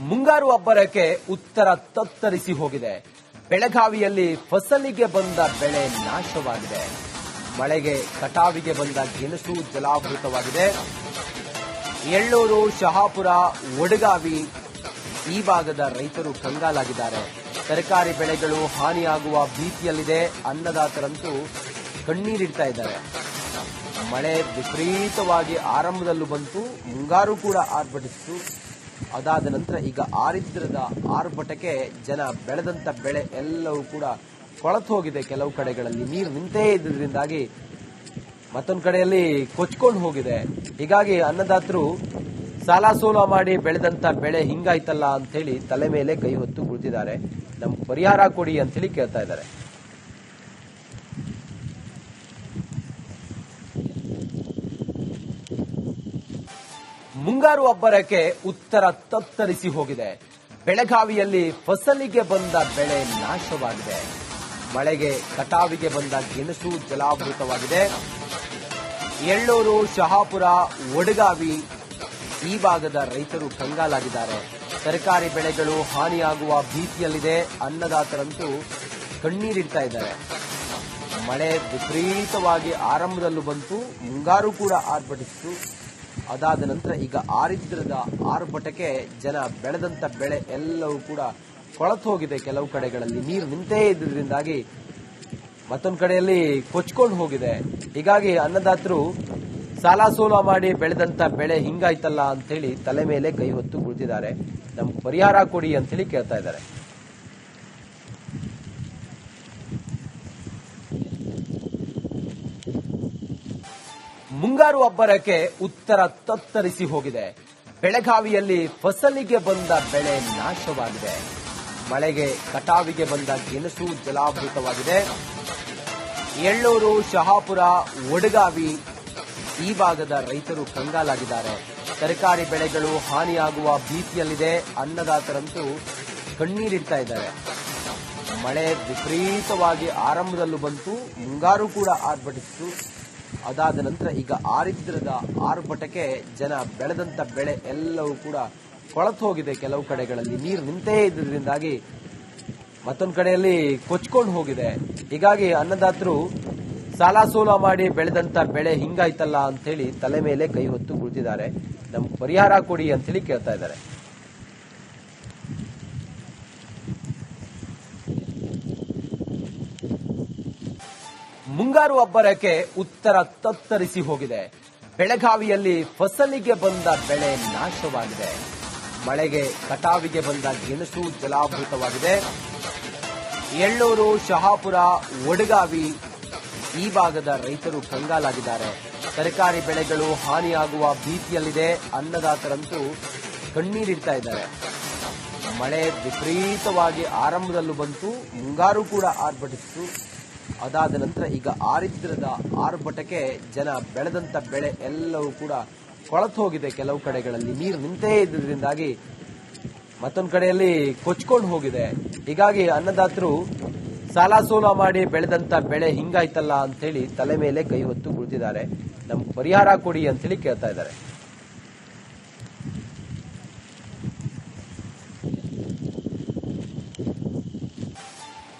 ಮುಂಗಾರು ಅಬ್ಬರಕ್ಕೆ ಉತ್ತರ ತತ್ತರಿಸಿ ಹೋಗಿದೆ. ಬೆಳಗಾವಿಯಲ್ಲಿ ಫಸಲಿಗೆ ಬಂದ ಬೆಳೆ ನಾಶವಾಗಿದೆ. ಮಳೆಗೆ ಕಟಾವಿಗೆ ಬಂದ ಗೆಣಸು ಜಲಾವೃತವಾಗಿದೆ. ಎಳ್ಳೂರು, ಶಹಾಪುರ, ಒಡಗಾವಿ ಈ ಭಾಗದ ರೈತರು ಕಂಗಾಲಾಗಿದ್ದಾರೆ. ತರಕಾರಿ ಬೆಳೆಗಳು ಹಾನಿಯಾಗುವ ಭೀತಿಯಲ್ಲಿದೆ. ಅನ್ನದಾತರಂತೂ ಕಣ್ಣೀರಿಡ್ತಾ ಇದ್ದಾರೆ. ಮಳೆ ವಿಪರೀತವಾಗಿ ಆರಂಭದಲ್ಲೂ ಬಂತು, ಮುಂಗಾರು ಕೂಡ ಆರ್ಭಟಿಸಿತು. ಅದಾದ ನಂತರ ಈಗ ಆರಿದ್ರದ ಆರ್ಭಟಕ್ಕೆ ಜನ ಬೆಳೆದಂತ ಬೆಳೆ ಎಲ್ಲವೂ ಕೂಡ ಕೊಳತು ಹೋಗಿದೆ ಕೆಲವು ಕಡೆಗಳಲ್ಲಿ. ನೀರು ನಿಂತೇ ಇದ್ದರಿಂದಾಗಿ ಮತ್ತೊಂದು ಕಡೆಯಲ್ಲಿ ಕೊಚ್ಕೊಂಡು ಹೋಗಿದೆ. ಹೀಗಾಗಿ ಅನ್ನದಾತರು ಸಾಲ ಸೋಲ ಮಾಡಿ ಬೆಳೆದಂತ ಬೆಳೆ ಹಿಂಗಾಯ್ತಲ್ಲ ಅಂತ ಹೇಳಿ ತಲೆ ಮೇಲೆ ಕೈ ಹೊತ್ತು ಕುಳಿತಿದ್ದಾರೆ. ನಮ್ಗೆ ಪರಿಹಾರ ಕೊಡಿ ಅಂತ ಹೇಳಿ ಕೇಳ್ತಾ ಇದ್ದಾರೆ. ಮುಂಗಾರು ಅಬ್ಬರಕ್ಕೆ ಉತ್ತರ ತತ್ತರಿಸಿ ಹೋಗಿದೆ. ಬೆಳಗಾವಿಯಲ್ಲಿ ಫಸಲಿಗೆ ಬಂದ ಬೆಳೆ ನಾಶವಾಗಿದೆ. ಮಳೆಗೆ ಕಟಾವಿಗೆ ಬಂದ ಗೆಣಸು ಜಲಾವೃತವಾಗಿದೆ. ಎಳ್ಳೂರು ಶಹಾಪುರ, ಒಡಗಾವಿ ಈ ಭಾಗದ ರೈತರು ಕಂಗಾಲಾಗಿದ್ದಾರೆ. ತರಕಾರಿ ಬೆಳೆಗಳು ಹಾನಿಯಾಗುವ ಭೀತಿಯಲ್ಲಿದೆ. ಅನ್ನದಾತರಂತೂ ಕಣ್ಣೀರಿಡ್ತಾ ಇದ್ದಾರೆ. ಮಳೆ ವಿಪರೀತವಾಗಿ ಆರಂಭದಲ್ಲೂ ಬಂತು, ಮುಂಗಾರು ಕೂಡ ಆರ್ಭಟಿಸಿತು. ಅದಾದ ನಂತರ ಈಗ ಆರಿದ್ರದ ಆರ್ಭಟಕ್ಕೆ ಜನ ಬೆಳೆದಂತ ಬೆಳೆ ಎಲ್ಲವೂ ಕೂಡ ಕೊಳತು ಹೋಗಿದೆ ಕೆಲವು ಕಡೆಗಳಲ್ಲಿ. ನೀರು ನಿಂತೇ ಇದ್ದರಿಂದಾಗಿ ಮತ್ತೊಂದು ಕಡೆಯಲ್ಲಿ ಕೊಚ್ಕೊಂಡು ಹೋಗಿದೆ. ಹೀಗಾಗಿ ಅನ್ನದಾತರು ಸಾಲ ಸೋಲ ಮಾಡಿ ಬೆಳೆದಂತ ಬೆಳೆ ಹಿಂಗಾಯ್ತಲ್ಲ ಅಂತ ಹೇಳಿ ತಲೆ ಮೇಲೆ ಕೈ ಹೊತ್ತು ಕುಳಿತಿದ್ದಾರೆ. ನಮ್ಗೆ ಪರಿಹಾರ ಕೊಡಿ ಅಂತ ಹೇಳಿ ಕೇಳ್ತಾ ಇದ್ದಾರೆ. ಮುಂಗಾರು ಅಬ್ಬರಕ್ಕೆ ಉತ್ತರ ತತ್ತರಿಸಿ ಹೋಗಿದೆ. ಬೆಳಗಾವಿಯಲ್ಲಿ ಫಸಲಿಗೆ ಬಂದ ಬೆಳೆ ನಾಶವಾಗಿದೆ. ಮಳೆಗೆ ಕಟಾವಿಗೆ ಬಂದ ಗೆಣಸು ಜಲಾವೃತವಾಗಿದೆ. ಎಳ್ಳೂರು ಶಹಾಪುರ, ಒಡಗಾವಿ ಈ ಭಾಗದ ರೈತರು ಕಂಗಾಲಾಗಿದ್ದಾರೆ. ತರಕಾರಿ ಬೆಳೆಗಳು ಹಾನಿಯಾಗುವ ಭೀತಿಯಲ್ಲಿದೆ. ಅನ್ನದಾತರಂತೂ ಕಣ್ಣೀರಿಡ್ತಾ ಇದ್ದಾರೆ. ಮಳೆ ವಿಪರೀತವಾಗಿ ಆರಂಭದಲ್ಲೂ ಬಂತು. ಮುಂಗಾರು ಕೂಡ ಆರ್ಭಟಿಸಿತು. ಅದಾದ ನಂತರ ಈಗ ಆರಿದ್ರದ ಆರ್ಭಟಕ್ಕೆ ಜನ ಬೆಳೆದಂತ ಬೆಳೆ ಎಲ್ಲವೂ ಕೂಡ ಕೊಳತು ಹೋಗಿದೆ ಕೆಲವು ಕಡೆಗಳಲ್ಲಿ. ನೀರು ನಿಂತೇ ಇದ್ದರಿಂದಾಗಿ ಮತ್ತೊಂದು ಕಡೆಯಲ್ಲಿ ಕೊಚ್ಕೊಂಡು ಹೋಗಿದೆ. ಹೀಗಾಗಿ ಅನ್ನದಾತರು ಸಾಲ ಸೋಲ ಮಾಡಿ ಬೆಳೆದಂತ ಬೆಳೆ ಹಿಂಗಾಯ್ತಲ್ಲ ಅಂತ ಹೇಳಿ ತಲೆ ಮೇಲೆ ಕೈ ಹೊತ್ತು ಕುಳಿತಿದ್ದಾರೆ. ನಮ್ಗೆ ಪರಿಹಾರ ಕೊಡಿ ಅಂತ ಹೇಳಿ ಕೇಳ್ತಾ ಇದ್ದಾರೆ. ಮುಂಗಾರು ಅಬ್ಬರಕ್ಕೆ ಉತ್ತರ ತತ್ತರಿಸಿ ಹೋಗಿದೆ. ಬೆಳಗಾವಿಯಲ್ಲಿ ಫಸಲಿಗೆ ಬಂದ ಬೆಳೆ ನಾಶವಾಗಿದೆ. ಮಳೆಗೆ ಕಟಾವಿಗೆ ಬಂದ ಗೆಣಸು ಜಲಾವೃತವಾಗಿದೆ. ಎಳ್ಳೂರು, ಶಹಾಪುರ, ಒಡಗಾವಿ ಈ ಭಾಗದ ರೈತರು ಕಂಗಾಲಾಗಿದ್ದಾರೆ. ತರಕಾರಿ ಬೆಳೆಗಳು ಹಾನಿಯಾಗುವ ಭೀತಿಯಲ್ಲಿದೆ. ಅನ್ನದಾತರಂತೂ ಕಣ್ಣೀರಿಡ್ತಾ ಇದ್ದಾರೆ. ಮಳೆ ವಿಪರೀತವಾಗಿ ಆರಂಭದಲ್ಲೂ ಬಂತು, ಮುಂಗಾರು ಕೂಡ ಆರ್ಭಟಿಸಿತು. ಅದಾದ ನಂತರ ಈಗ ಆರಿದ್ರದ ಆರ್ಭಟಕ್ಕೆ ಜನ ಬೆಳೆದಂತ ಬೆಳೆ ಎಲ್ಲವೂ ಕೂಡ ಕೊಳತು ಹೋಗಿದೆ ಕೆಲವು ಕಡೆಗಳಲ್ಲಿ. ನೀರು ನಿಂತೇ ಇದ್ದರಿಂದಾಗಿ ಮತ್ತೊಂದು ಕಡೆಯಲ್ಲಿ ಕೊಚ್ಕೊಂಡು ಹೋಗಿದೆ. ಹೀಗಾಗಿ ಅನ್ನದಾತರು ಸಾಲ ಸೋಲ ಮಾಡಿ ಬೆಳೆದಂತ ಬೆಳೆ ಹಿಂಗಾಯ್ತಲ್ಲ ಅಂತ ಹೇಳಿ ತಲೆ ಮೇಲೆ ಕೈ ಹೊತ್ತು ಕುಳಿತಿದ್ದಾರೆ. ನಮ್ಗೆ ಪರಿಹಾರ ಕೊಡಿ ಅಂತ ಹೇಳಿ ಕೇಳ್ತಾ ಇದ್ದಾರೆ.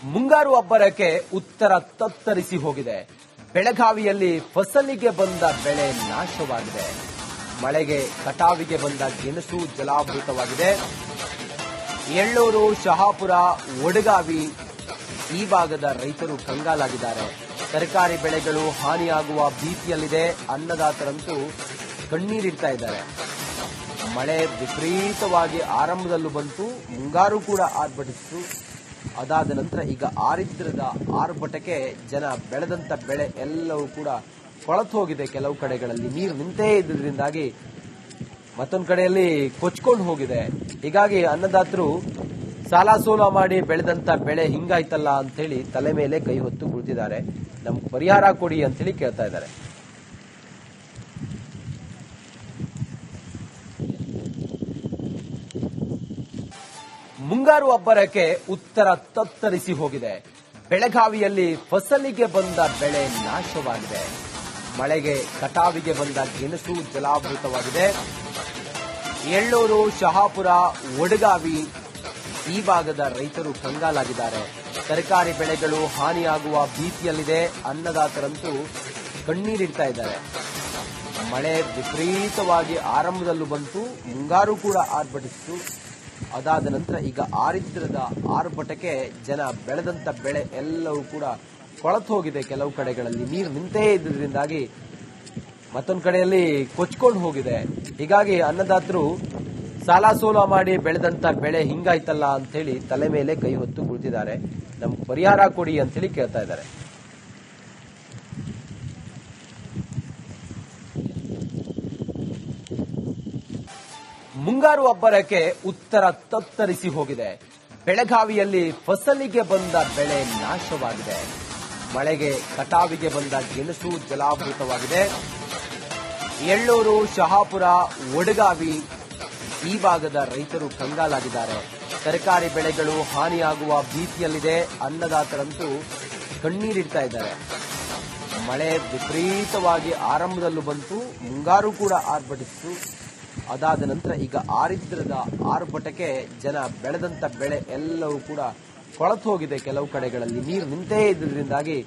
ಮುಂಗಾರು ಅಬ್ಬರಕ್ಕೆ ಉತ್ತರ ತತ್ತರಿಸಿ ಹೋಗಿದೆ. ಬೆಳಗಾವಿಯಲ್ಲಿ ಫಸಲಿಗೆ ಬಂದ ಬೆಳೆ ನಾಶವಾಗಿದೆ. ಮಳೆಗೆ ಕಟಾವಿಗೆ ಬಂದ ಗೆಣಸು ಜಲಾವೃತವಾಗಿದೆ. ಎಳ್ಳೂರು, ಶಹಾಪುರ, ಒಡಗಾವಿ ಈ ಭಾಗದ ರೈತರು ಕಂಗಾಲಾಗಿದ್ದಾರೆ. ತರಕಾರಿ ಬೆಳೆಗಳು ಹಾನಿಯಾಗುವ ಭೀತಿಯಲ್ಲಿದೆ. ಅನ್ನದಾತರಂತೂ ಕಣ್ಣೀರಿಡ್ತಾ ಇದ್ದಾರೆ. ಮಳೆ ವಿಪರೀತವಾಗಿ ಆರಂಭದಲ್ಲೂ ಬಂತು, ಮುಂಗಾರು ಕೂಡ ಆರ್ಭಟಿಸಿತು. ಅದಾದ ನಂತರ ಈಗ ಆರಿದ್ರದ ಆರ್ಭಟಕ್ಕೆ ಜನ ಬೆಳೆದಂತ ಬೆಳೆ ಎಲ್ಲವೂ ಕೂಡ ಕೊಳತು ಹೋಗಿದೆ ಕೆಲವು ಕಡೆಗಳಲ್ಲಿ. ನೀರು ನಿಂತೇ ಇದ್ದರಿಂದಾಗಿ ಮತ್ತೊಂದು ಕಡೆಯಲ್ಲಿ ಕೊಚ್ಕೊಂಡು ಹೋಗಿದೆ. ಹೀಗಾಗಿ ಅನ್ನದಾತರು ಸಾಲ ಸೋಲ ಮಾಡಿ ಬೆಳೆದಂತ ಬೆಳೆ ಹಿಂಗಾಯ್ತಲ್ಲ ಅಂತ ಹೇಳಿ ತಲೆ ಮೇಲೆ ಕೈ ಹೊತ್ತು ಕುಳಿತಿದ್ದಾರೆ. ನಮ್ಗೆ ಪರಿಹಾರ ಕೊಡಿ ಅಂತ ಹೇಳಿ ಕೇಳ್ತಾ ಇದ್ದಾರೆ. ಮುಂಗಾರು ಅಬ್ಬರಕ್ಕೆ ಉತ್ತರ ತತ್ತರಿಸಿ ಹೋಗಿದೆ. ಬೆಳಗಾವಿಯಲ್ಲಿ ಫಸಲಿಗೆ ಬಂದ ಬೆಳೆ ನಾಶವಾಗಿದೆ. ಮಳೆಗೆ ಕಟಾವಿಗೆ ಬಂದ ಗೆಣಸು ಜಲಾವೃತವಾಗಿದೆ. ಎಳ್ಳೂರು ಶಹಾಪುರ, ಒಡಗಾವಿ ಈ ಭಾಗದ ರೈತರು ಕಂಗಾಲಾಗಿದ್ದಾರೆ. ತರಕಾರಿ ಬೆಳೆಗಳು ಹಾನಿಯಾಗುವ ಭೀತಿಯಲ್ಲಿದೆ. ಅನ್ನದಾತರಂತೂ ಕಣ್ಣೀರಿಡ್ತಾ ಇದ್ದಾರೆ. ಮಳೆ ವಿಪರೀತವಾಗಿ ಆರಂಭದಲ್ಲೂ ಬಂತು, ಮುಂಗಾರು ಕೂಡ ಆರ್ಭಟಿಸಿತು. ಅದಾದ ನಂತರ ಈಗ ಆರಿದ್ರದ ಆರ್ಭಟಕ್ಕೆ ಜನ ಬೆಳೆದಂತ ಬೆಳೆ ಎಲ್ಲವೂ ಕೂಡ ಕೊಳತು ಹೋಗಿದೆ ಕೆಲವು ಕಡೆಗಳಲ್ಲಿ. ನೀರು ನಿಂತೇ ಇದ್ದರಿಂದಾಗಿ ಮತ್ತೊಂದು ಕಡೆಯಲ್ಲಿ ಕೊಚ್ಕೊಂಡು ಹೋಗಿದೆ. ಹೀಗಾಗಿ ಅನ್ನದಾತರು ಸಾಲ ಸೋಲ ಮಾಡಿ ಬೆಳೆದಂತ ಬೆಳೆ ಹಿಂಗಾಯ್ತಲ್ಲ ಅಂತ ಹೇಳಿ ತಲೆ ಮೇಲೆ ಕೈ ಹೊತ್ತು ಕುಳಿತಿದ್ದಾರೆ. ನಮ್ಗೆ ಪರಿಹಾರ ಕೊಡಿ ಅಂತ ಹೇಳಿ ಕೇಳ್ತಾ ಇದ್ದಾರೆ. ಮುಂಗಾರು ಅಬ್ಬರಕ್ಕೆ ಉತ್ತರ ತತ್ತರಿಸಿ ಹೋಗಿದೆ. ಬೆಳಗಾವಿಯಲ್ಲಿ ಫಸಲಿಗೆ ಬಂದ ಬೆಳೆ ನಾಶವಾಗಿದೆ. ಮಳೆಗೆ ಕಟಾವಿಗೆ ಬಂದ ಗೆಣಸು ಜಲಾವೃತವಾಗಿದೆ. ಎಳ್ಳೂರು, ಶಹಾಪುರ, ಒಡಗಾವಿ ಈ ಭಾಗದ ರೈತರು ಕಂಗಾಲಾಗಿದ್ದಾರೆ. ತರಕಾರಿ ಬೆಳೆಗಳು ಹಾನಿಯಾಗುವ ಭೀತಿಯಲ್ಲಿದೆ. ಅನ್ನದಾತರಂತೂ ಕಣ್ಣೀರಿಡ್ತಾ ಇದ್ದಾರೆ. ಮಳೆ ವಿಪರೀತವಾಗಿ ಆರಂಭದಲ್ಲೂ ಬಂತು, ಮುಂಗಾರು ಕೂಡ ಆರ್ಭಟಿಸಿತು. ಅದಾದ ನಂತರ ಈಗ ಆರಿದ್ರದ ಆರ್ಭಟಕ್ಕೆ ಜನ ಬೆಳೆದಂತ ಬೆಳೆ ಎಲ್ಲವೂ ಕೂಡ ಕೊಳತು ಹೋಗಿದೆ ಕೆಲವು ಕಡೆಗಳಲ್ಲಿ. ನೀರು ನಿಂತೇ ಇದ್ದರಿಂದಾಗಿ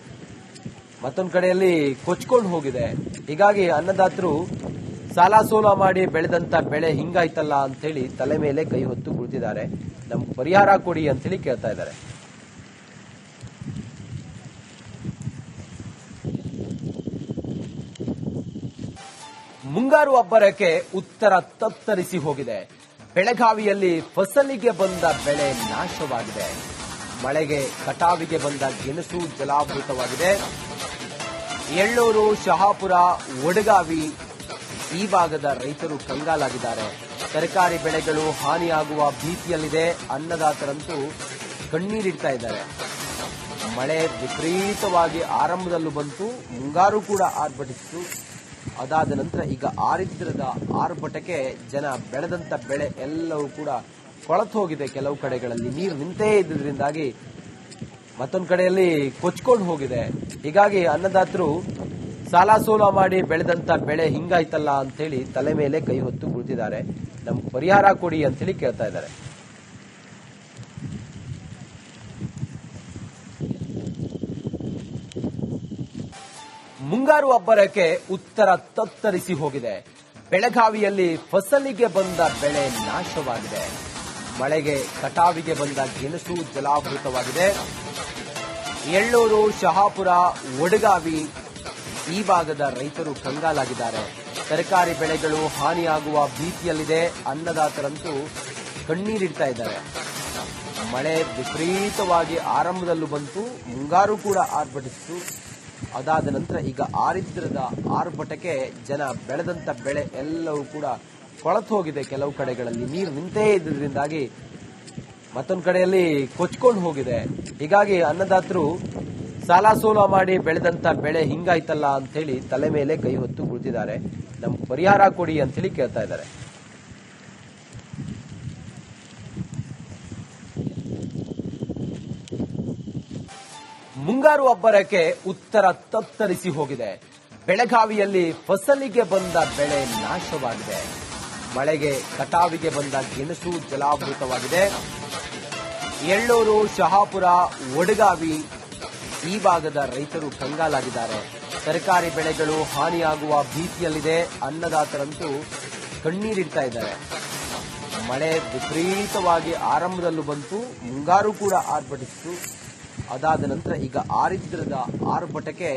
ಮತ್ತೊಂದು ಕಡೆಯಲ್ಲಿ ಕೊಚ್ಕೊಂಡು ಹೋಗಿದೆ. ಹೀಗಾಗಿ ಅನ್ನದಾತರು ಸಾಲ ಸೋಲ ಮಾಡಿ ಬೆಳೆದಂತ ಬೆಳೆ ಹಿಂಗಾಯ್ತಲ್ಲ ಅಂತ ಹೇಳಿ ತಲೆ ಮೇಲೆ ಕೈ ಹೊತ್ತು ಕುಳಿತಿದ್ದಾರೆ. ನಮ್ಗೆ ಪರಿಹಾರ ಕೊಡಿ ಅಂತೇಳಿ ಕೇಳ್ತಾ ಇದ್ದಾರೆ. ಮುಂಗಾರು ಅಬ್ಬರಕ್ಕೆ ಉತ್ತರ ತತ್ತರಿಸಿ ಹೋಗಿದೆ. ಬೆಳಗಾವಿಯಲ್ಲಿ ಫಸಲಿಗೆ ಬಂದ ಬೆಳೆ ನಾಶವಾಗಿದೆ. ಮಳೆಗೆ ಕಟಾವಿಗೆ ಬಂದ ಗೆಣಸು ಜಲಾವೃತವಾಗಿದೆ. ಎಳ್ಳೂರು ಶಹಾಪುರ, ಒಡಗಾವಿ ಈ ಭಾಗದ ರೈತರು ಕಂಗಾಲಾಗಿದ್ದಾರೆ. ತರಕಾರಿ ಬೆಳೆಗಳು ಹಾನಿಯಾಗುವ ಭೀತಿಯಲ್ಲಿದೆ. ಅನ್ನದಾತರಂತೂ ಕಣ್ಣೀರಿಡ್ತಾ ಇದ್ದಾರೆ. ಮಳೆ ವಿಪರೀತವಾಗಿ ಆರಂಭದಲ್ಲೂ ಬಂತು, ಮುಂಗಾರು ಕೂಡ ಆರ್ಭಟಿಸಿತು. ಅದಾದ ನಂತರ ಈಗ ಆರಿದ್ರದ ಆರ್ಭಟಕ್ಕೆ ಜನ ಬೆಳೆದಂತ ಬೆಳೆ ಎಲ್ಲವೂ ಕೂಡ ಕೊಳತು ಹೋಗಿದೆ ಕೆಲವು ಕಡೆಗಳಲ್ಲಿ. ನೀರು ನಿಂತೇ ಇದ್ದರಿಂದಾಗಿ ಮತ್ತೊಂದು ಕಡೆಯಲ್ಲಿ ಕೊಚ್ಕೊಂಡು ಹೋಗಿದೆ. ಹೀಗಾಗಿ ಅನ್ನದಾತರು ಸಾಲ ಸೋಲ ಮಾಡಿ ಬೆಳೆದಂತ ಬೆಳೆ ಹಿಂಗಾಯ್ತಲ್ಲ ಅಂತ ಹೇಳಿ ತಲೆ ಮೇಲೆ ಕೈ ಹೊತ್ತು ಕುಳಿತಿದ್ದಾರೆ. ನಮ್ಗೆ ಪರಿಹಾರ ಕೊಡಿ ಅಂತೇಳಿ ಕೇಳ್ತಾ ಇದ್ದಾರೆ. ಮುಂಗಾರು ಅಬ್ಬರಕ್ಕೆ ಉತ್ತರ ತತ್ತರಿಸಿ ಹೋಗಿದೆ. ಬೆಳಗಾವಿಯಲ್ಲಿ ಫಸಲಿಗೆ ಬಂದ ಬೆಳೆ ನಾಶವಾಗಿದೆ. ಮಳೆಗೆ ಕಟಾವಿಗೆ ಬಂದ ಗೆಣಸು ಜಲಾವೃತವಾಗಿದೆ. ಎಳ್ಳೂರು ಶಹಾಪುರ, ಒಡಗಾವಿ ಈ ಭಾಗದ ರೈತರು ಕಂಗಾಲಾಗಿದ್ದಾರೆ. ತರಕಾರಿ ಬೆಳೆಗಳು ಹಾನಿಯಾಗುವ ಭೀತಿಯಲ್ಲಿದೆ. ಅನ್ನದಾತರಂತೂ ಕಣ್ಣೀರಿಡ್ತಾ ಇದ್ದಾರೆ. ಮಳೆ ವಿಪರೀತವಾಗಿ ಆರಂಭದಲ್ಲೂ ಬಂತು. ಮುಂಗಾರು ಕೂಡ ಆರ್ಭಟಿಸಿತು ಅದಾದ ನಂತರ ಈಗ ಆರಿದ್ರದ ಆರ್ಭಟಕ್ಕೆ ಜನ ಬೆಳೆದಂತ ಬೆಳೆ ಎಲ್ಲವೂ ಕೂಡ ಕೊಳತು ಹೋಗಿದೆ ಕೆಲವು ಕಡೆಗಳಲ್ಲಿ. ನೀರು ನಿಂತೇ ಇದ್ದರಿಂದಾಗಿ ಮತ್ತೊಂದು ಕಡೆಯಲ್ಲಿ ಕೊಚ್ಕೊಂಡು ಹೋಗಿದೆ. ಹೀಗಾಗಿ ಅನ್ನದಾತರು ಸಾಲ ಸೋಲ ಮಾಡಿ ಬೆಳೆದಂತ ಬೆಳೆ ಹಿಂಗಾಯ್ತಲ್ಲ ಅಂತ ಹೇಳಿ ತಲೆ ಮೇಲೆ ಕೈ ಹೊತ್ತು ಕುಳಿತಿದ್ದಾರೆ. ನಮ್ಗೆ ಪರಿಹಾರ ಕೊಡಿ ಅಂತ ಹೇಳಿ ಕೇಳ್ತಾ ಇದ್ದಾರೆ. ಮುಂಗಾರು ಅಬ್ಬರಕ್ಕೆ ಉತ್ತರ ತತ್ತರಿಸಿ ಹೋಗಿದೆ. ಬೆಳಗಾವಿಯಲ್ಲಿ ಫಸಲಿಗೆ ಬಂದ ಬೆಳೆ ನಾಶವಾಗಿದೆ. ಮಳೆಗೆ ಕಟಾವಿಗೆ ಬಂದ ಗೆಣಸು ಜಲಾವೃತವಾಗಿದೆ. ಎಳ್ಳೂರು, ಶಹಾಪುರ, ಒಡಗಾವಿ ಈ ಭಾಗದ ರೈತರು ಕಂಗಾಲಾಗಿದ್ದಾರೆ. ತರಕಾರಿ ಬೆಳೆಗಳು ಹಾನಿಯಾಗುವ ಭೀತಿಯಲ್ಲಿದೆ. ಅನ್ನದಾತರಂತೂ ಕಣ್ಣೀರಿಡ್ತಾ ಇದ್ದಾರೆ. ಮಳೆ ವಿಪರೀತವಾಗಿ ಆರಂಭದಲ್ಲೂ ಬಂತು, ಮುಂಗಾರು ಕೂಡ ಆರ್ಭಟಿಸಿತು. ಅದಾದ ನಂತರ ಈಗ ಆರಿದ್ರದ ಆರ್ಭಟಕ್ಕೆ